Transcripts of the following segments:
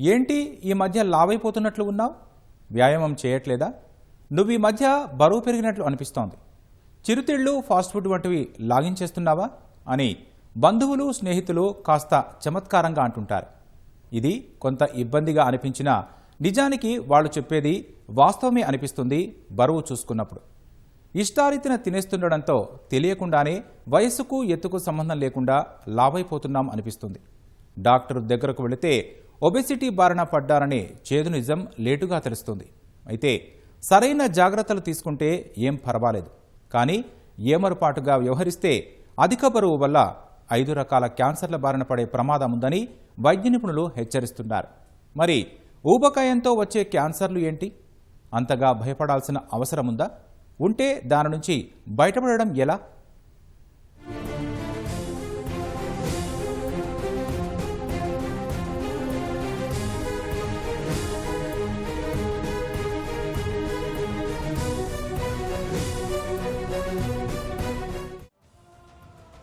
ఏంటి ఈ మధ్య లావైపోతున్నట్లు ఉన్నావు? వ్యాయామం చేయట్లేదా? నువ్వు ఈ మధ్య బరువు పెరిగినట్లు అనిపిస్తోంది. చిరుతిళ్ళు ఫాస్ట్ ఫుడ్ వంటివి లాగించేస్తున్నావా? అని బంధువులు స్నేహితులు కాస్త చమత్కారంగా అంటుంటారు. ఇది కొంత ఇబ్బందిగా అనిపించినా నిజానికి వాళ్ళు చెప్పేది వాస్తవమే అనిపిస్తుంది బరువు చూసుకున్నప్పుడు. ఇష్టారీతిన తినేస్తుండడంతో తెలియకుండానే వయసుకు ఎత్తుకు సంబంధం లేకుండా లావైపోతున్నాం అనిపిస్తుంది. డాక్టర్ దగ్గరకు వెళితే ఒబెసిటీ బారిన పడ్డారనే చేదు నిజం లేటుగా తెలుస్తుంది. అయితే సరైన జాగ్రత్తలు తీసుకుంటే ఏం పర్వాలేదు. కానీ ఏమరుపాటుగా వ్యవహరిస్తే అధిక బరువు వల్ల ఐదు రకాల క్యాన్సర్ల బారిన పడే ప్రమాదం ఉందని వైద్య నిపుణులు హెచ్చరిస్తున్నారు. మరి ఊబకాయంతో వచ్చే క్యాన్సర్లు ఏంటి? అంతగా భయపడాల్సిన అవసరం ఉందా? ఉంటే దాని నుంచి బయటపడడం ఎలా?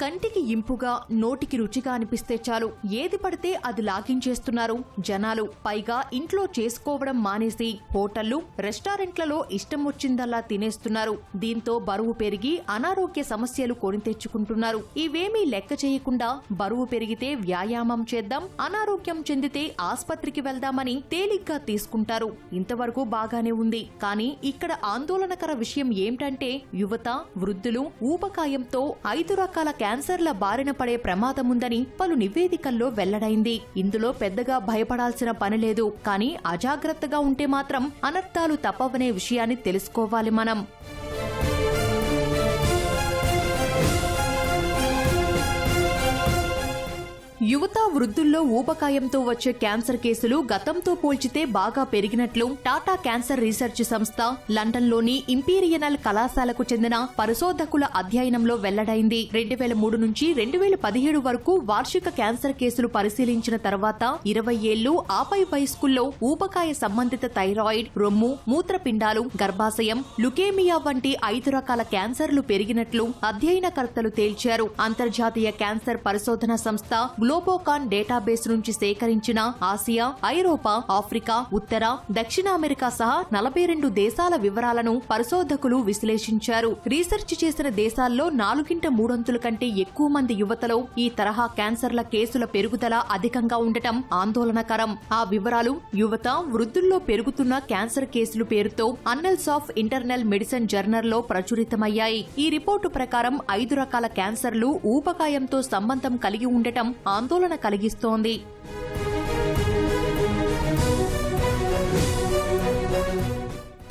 కంటికి ఇంపుగా నోటికి రుచిగా అనిపిస్తే చాలు. ఏది పడితే అది లాగించేస్తున్నారు జనాలు. పైగా ఇంట్లో చేసుకోవడం మానేసి హోటళ్ళు రెస్టారెంట్లలో ఇష్టం వచ్చిందల్లా తినేస్తున్నారు. దీంతో బరువు పెరిగి అనారోగ్య సమస్యలు కొని తెచ్చుకుంటున్నారు. ఇవేమీ లెక్క చేయకుండా బరువు పెరిగితే వ్యాయామం చేద్దాం అనారోగ్యం చెందితే ఆస్పత్రికి వెళ్దామని తేలిగ్గా తీసుకుంటారు. ఇంతవరకు బాగానే ఉంది. కానీ ఇక్కడ ఆందోళనకర విషయం ఏమిటంటే యువత వృద్ధులు ఊబకాయంతో ఐదు రకాల క్యాన్సర్ క్యాన్సర్ల బారిన పడే ప్రమాదముందని పలు నివేదికల్లో వెల్లడైంది. ఇందులో పెద్దగా భయపడాల్సిన పని లేదు. కానీ అజాగ్రత్తగా ఉంటే మాత్రం అనర్థాలు తప్పవనే విషయాన్ని తెలుసుకోవాలి మనం. యువత వృద్ధుల్లో ఊబకాయంతో వచ్చే క్యాన్సర్ కేసులు గతంతో పోల్చితే బాగా పెరిగినట్లు టాటా క్యాన్సర్ రీసెర్చ్ సంస్థ లండన్లోని ఇంపీరియనల్ కళాశాలకు చెందిన పరిశోధకుల అధ్యయనంలో వెల్లడైంది. రెండు వేల మూడు నుంచి రెండు వేల పదిహేడు వరకు వార్షిక క్యాన్సర్ కేసులు పరిశీలించిన తర్వాత ఇరవై ఏళ్ళు ఆపై వయస్కుల్లో ఊబకాయ సంబంధిత థైరాయిడ్ రొమ్ము మూత్రపిండాలు గర్భాశయం లుకేమియా వంటి ఐదు రకాల క్యాన్సర్లు పెరిగినట్లు అధ్యయనకర్తలు తేల్చారు. అంతర్జాతీయ క్యాన్సర్ పరిశోధన సంస్థ గ్లోబో గ్లోబోకాన్ డేటాబేస్ నుంచి సేకరించిన ఆసియా ఐరోపా ఆఫ్రికా ఉత్తర దక్షిణ అమెరికా సహా నలభై రెండు దేశాల వివరాలను పరిశోధకులు విశ్లేషించారు. రీసెర్చ్ చేసిన దేశాల్లో నాలుగింట మూడొంతుల కంటే ఎక్కువ మంది యువతలో ఈ తరహా క్యాన్సర్ల కేసుల పెరుగుదల అధికంగా ఉండటం ఆందోళనకరం. ఆ వివరాలు యువత వృద్ధుల్లో పెరుగుతున్న క్యాన్సర్ కేసులు పేరుతో అన్నల్స్ ఆఫ్ ఇంటర్నల్ మెడిసిన్ జర్నల్లో ప్రచురితమయ్యాయి. ఈ రిపోర్టు ప్రకారం ఐదు రకాల క్యాన్సర్లు ఊబకాయంతో సంబంధం కలిగి ఉండటం ఆందోళన కలిగిస్తోంది.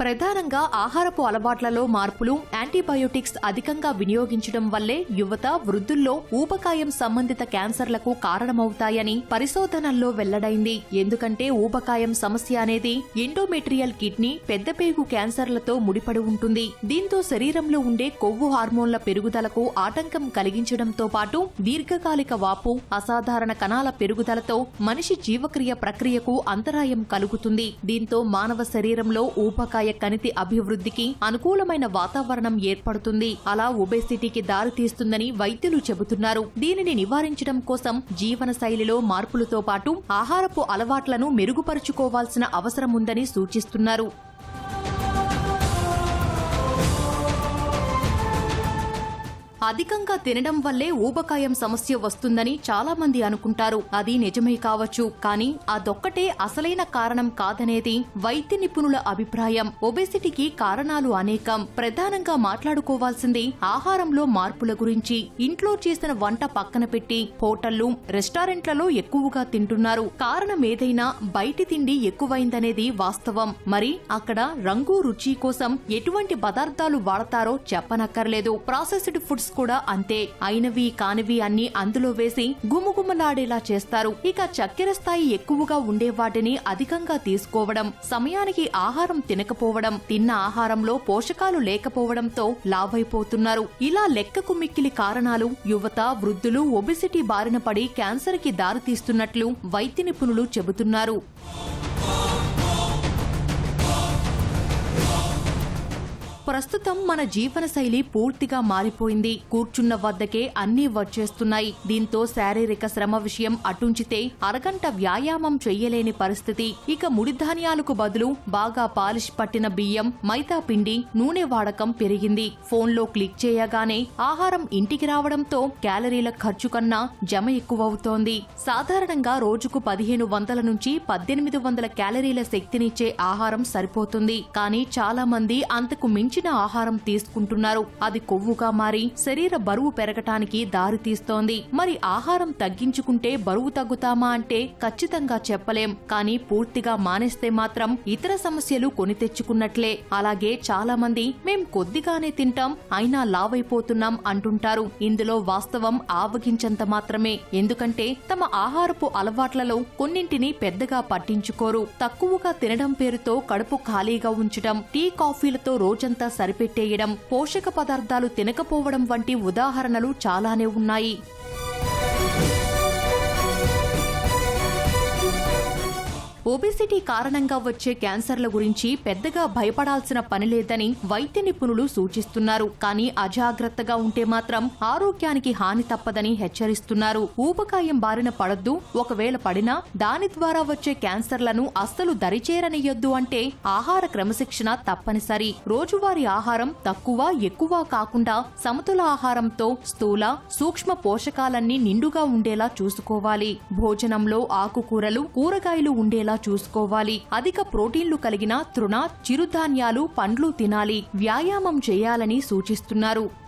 ప్రధానంగా ఆహారపు అలవాట్లలో మార్పులు యాంటీబయోటిక్స్ అధికంగా వినియోగించడం వల్లే యువత వృద్ధుల్లో ఊబకాయం సంబంధిత క్యాన్సర్లకు కారణమవుతాయని పరిశోధనల్లో వెల్లడైంది. ఎందుకంటే ఊబకాయం సమస్య అనేది ఎండోమెట్రియల్ కిడ్నీ పెద్దపేగు క్యాన్సర్లతో ముడిపడి ఉంటుంది. దీంతో శరీరంలో ఉండే కొవ్వు హార్మోన్ల పెరుగుదలకు ఆటంకం కలిగించడంతో పాటు దీర్ఘకాలిక వాపు అసాధారణ కణాల పెరుగుదలతో మనిషి జీవక్రియ ప్రక్రియకు అంతరాయం కలుగుతుంది. దీంతో మానవ శరీరంలో ఊబకాయ కణితి అభివృద్ధికి అనుకూలమైన వాతావరణం ఏర్పడుతుంది. అలా ఒబేసిటీకి దారితీస్తుందని వైద్యులు చెబుతున్నారు. దీనిని నివారించడం కోసం జీవన శైలిలో మార్పులతో పాటు ఆహారపు అలవాట్లను మెరుగుపరుచుకోవాల్సిన అవసరం ఉందని సూచిస్తున్నారు. అధికంగా తినడం వల్లే ఊబకాయం సమస్య వస్తుందని చాలా మంది అనుకుంటారు. అది నిజమే కావచ్చు కానీ అదొక్కటే అసలైన కారణం కాదనేది వైద్య నిపుణుల అభిప్రాయం. ఒబెసిటీకి కారణాలు అనేకం. ప్రధానంగా మాట్లాడుకోవాల్సింది ఆహారంలో మార్పుల గురించి. ఇంట్లో చేసిన వంట పక్కన పెట్టి హోటళ్ళు రెస్టారెంట్లలో ఎక్కువగా తింటున్నారు. కారణం ఏదైనా బయటి తిండి ఎక్కువైందనేది వాస్తవం. మరి అక్కడ రంగు రుచి కోసం ఎటువంటి పదార్థాలు వాడతారో చెప్పనక్కర్లేదు. ప్రాసెస్డ్ ఫుడ్స్ కూడా అంతే. అయినవి కానివి అన్ని అందులో వేసి గుమగుమలాడేలా చేస్తారు. ఇక చక్కెర స్థాయి ఎక్కువగా ఉండే వాటిని అధికంగా తీసుకోవడం సమయానికి ఆహారం తినకపోవడం తిన్న ఆహారంలో పోషకాలు లేకపోవడంతో లావైపోతున్నారు ఇలా లెక్కకు మిక్కిలి కారణాలు యువత వృద్ధులు ఒబిసిటీ బారిన పడి క్యాన్సర్కి దారితీస్తున్నట్లు వైద్య నిపుణులు చెబుతున్నారు. ప్రస్తుతం మన జీవన శైలి పూర్తిగా మారిపోయింది. కూర్చున్న వద్దకే అన్నీ వచ్చేస్తున్నాయి. దీంతో శారీరక శ్రమ విషయం అటుంచితే అరగంట వ్యాయామం చెయ్యలేని పరిస్థితి. ఇక ముడిధాన్యాలకు బదులు బాగా పాలిష్ పట్టిన బియ్యం మైదా పిండి నూనె వాడకం పెరిగింది. ఫోన్లో క్లిక్ చేయగానే ఆహారం ఇంటికి రావడంతో క్యాలరీల ఖర్చు కన్నా జమ ఎక్కువవుతోంది. సాధారణంగా రోజుకు పదిహేను వందల నుంచి పద్దెనిమిది వందల క్యాలరీల శక్తినిచ్చే ఆహారం సరిపోతుంది. కానీ చాలా మంది అంతకు మించిన ఆహారం తీసుకుంటున్నారు. అది కొవ్వుగా మారి శరీర బరువు పెరగటానికి దారి తీస్తోంది. మరి ఆహారం తగ్గించుకుంటే బరువు తగ్గుతామా అంటే ఖచ్చితంగా చెప్పలేం. కానీ పూర్తిగా మానేస్తే మాత్రం ఇతర సమస్యలు కొని తెచ్చుకున్నట్లే. అలాగే చాలా మంది మేం కొద్దిగానే తింటాం అయినా లావైపోతున్నాం అంటుంటారు. ఇందులో వాస్తవం ఆవగించంత మాత్రమే. ఎందుకంటే తమ ఆహారపు అలవాట్లలో కొన్నింటిని పెద్దగా పట్టించుకోరు. తక్కువగా తినడం పేరుతో కడుపు ఖాళీగా ఉంచడం టీ కాఫీలతో రోజంతా సరిపెట్టేయడం పోషక పదార్థాలు తినకపోవడం వంటి ఉదాహరణలు చాలానే ఉన్నాయి. ఒబెసిటీ కారణంగా వచ్చే క్యాన్సర్ల గురించి పెద్దగా భయపడాల్సిన పని లేదని వైద్య నిపుణులు సూచిస్తున్నారు. కానీ అజాగ్రత్తగా ఉంటే మాత్రం ఆరోగ్యానికి హాని తప్పదని హెచ్చరిస్తున్నారు. ఊబకాయం బారిన పడొద్దు. ఒకవేళ పడినా దాని ద్వారా వచ్చే క్యాన్సర్లను అస్సలు దరిచేరనియొద్దు అంటే ఆహార క్రమశిక్షణ తప్పనిసరి. రోజువారీ ఆహారం తక్కువ ఎక్కువ కాకుండా సమతుల ఆహారంతో స్థూల సూక్ష్మ పోషకాలన్నీ నిండుగా ఉండేలా చూసుకోవాలి. భోజనంలో ఆకుకూరలు కూరగాయలు ఉండేలా చూసుకోవాలి. అధిక ప్రోటీన్లు కలిగిన తృణ చిరుధాన్యాలు పండ్లు తినాలి. వ్యాయామం చేయాలని సూచిస్తున్నారు.